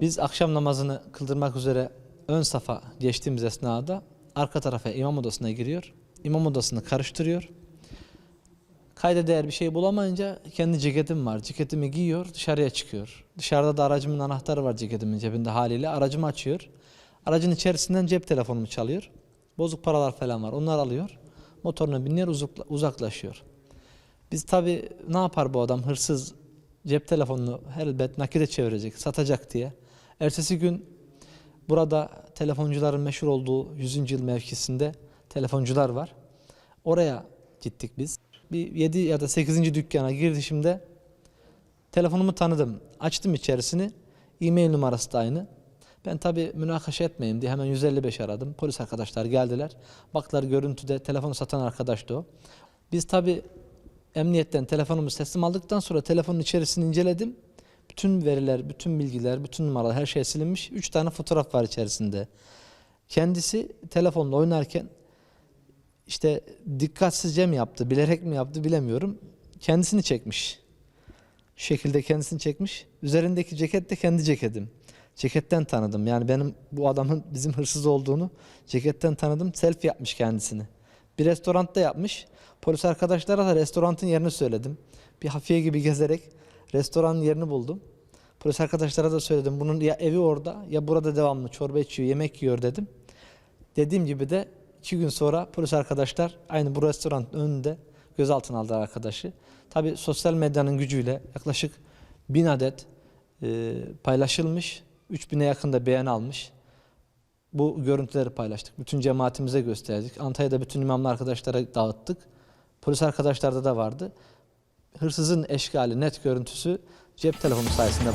Biz akşam namazını kıldırmak üzere ön safa geçtiğimiz esnada arka tarafa imam odasına giriyor. İmam odasını karıştırıyor. Kayda değer bir şey bulamayınca kendi ceketim var. Ceketimi giyiyor, dışarıya çıkıyor. Dışarıda da aracımın anahtarı var ceketimin cebinde haliyle. Aracımı açıyor. Aracın içerisinden cep telefonumu çalıyor. Bozuk paralar falan var. Onları alıyor. Motoruna biniyor, uzakla- uzaklaşıyor. Biz tabii ne yapar bu adam hırsız cep telefonunu elbet nakite çevirecek, satacak diye. Ertesi gün burada telefoncuların meşhur olduğu 100. yıl mevkisinde telefoncular var. Oraya gittik biz. Bir 7 ya da 8. dükkana girişimde telefonumu tanıdım. Açtım içerisini. E-mail numarası da aynı. Ben tabii münakaşa etmeyeyim diye hemen 155 aradım. Polis arkadaşlar geldiler. Baktılar görüntüde telefonu satan arkadaştı o. Biz tabii emniyetten telefonumu teslim aldıktan sonra telefonun içerisini inceledim. Bütün veriler, bütün bilgiler, bütün numaralar her şey silinmiş. Üç tane fotoğraf var içerisinde. Kendisi telefonla oynarken işte dikkatsizce mi yaptı, bilerek mi yaptı bilemiyorum. Kendisini çekmiş. Şu şekilde kendisini çekmiş. Üzerindeki ceket de kendi ceketim. Ceketten tanıdım. Yani benim bu adamın bizim hırsız olduğunu ceketten tanıdım. Selfie yapmış kendisini. Bir restoranda yapmış. Polis arkadaşlara da restoranın yerini söyledim. Bir hafiye gibi gezerek restoranın yerini buldum. Polis arkadaşlara da söyledim. Bunun ya evi orada ya burada devamlı çorba içiyor, yemek yiyor dedim. Dediğim gibi de iki gün sonra polis arkadaşlar aynı bu restoranın önünde gözaltına aldılar arkadaşı. Tabi sosyal medyanın gücüyle yaklaşık bin adet e, paylaşılmış. 3000'e yakın da beğeni almış. Bu görüntüleri paylaştık. Bütün cemaatimize gösterdik. Antalya'da bütün imamlı arkadaşlara dağıttık. Polis arkadaşlarda da vardı. Hırsızın eşkali net görüntüsü cep telefonu sayesinde